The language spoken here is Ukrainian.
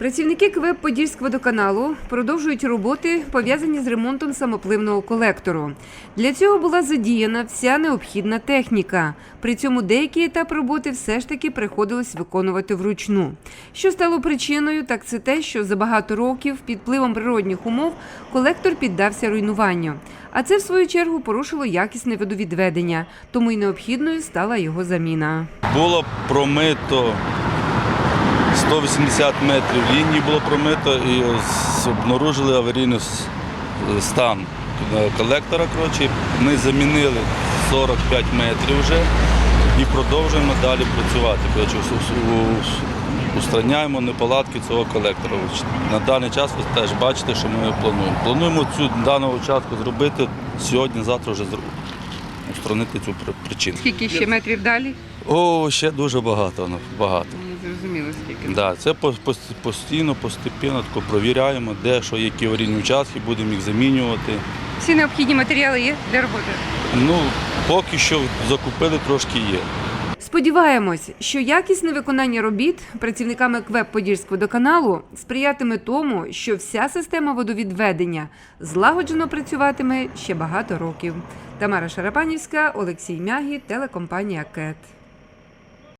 Працівники КВЕП Подільськводоканалу продовжують роботи, пов'язані з ремонтом самопливного колектору. Для цього була задіяна вся необхідна техніка. При цьому деякі етапи роботи все ж таки приходилось виконувати вручну. Що стало причиною, так це те, що за багато років під впливом природних умов колектор піддався руйнуванню. А це, в свою чергу, порушило якісне водовідведення, тому й необхідною стала його заміна. Було промито 180 метрів лінії було промито і обнаружили аварійний стан колектора. Коротше. Ми замінили 45 метрів вже і продовжуємо далі працювати. Коротше, ус- ус- ус- устраняємо неполадки цього колектора. На даний час ви теж бачите, що ми плануємо. Плануємо цю дану участку зробити сьогодні-завтра вже устранити цю причину. Скільки ще метрів далі? О, ще дуже багато, ну, багато. Зрозуміло. Да, це постійно, постепенно тако провіряємо, де що, які аварійні участки, будемо їх замінювати. Всі необхідні матеріали є для роботи. Ну, поки що закупили трошки є. Сподіваємось, що якісне виконання робіт працівниками КВЕП Подільськводоканалу сприятиме тому, що вся система водовідведення злагоджено працюватиме ще багато років. Тамара Шарапанівська, Олексій Мягі, телекомпанія КЕТ.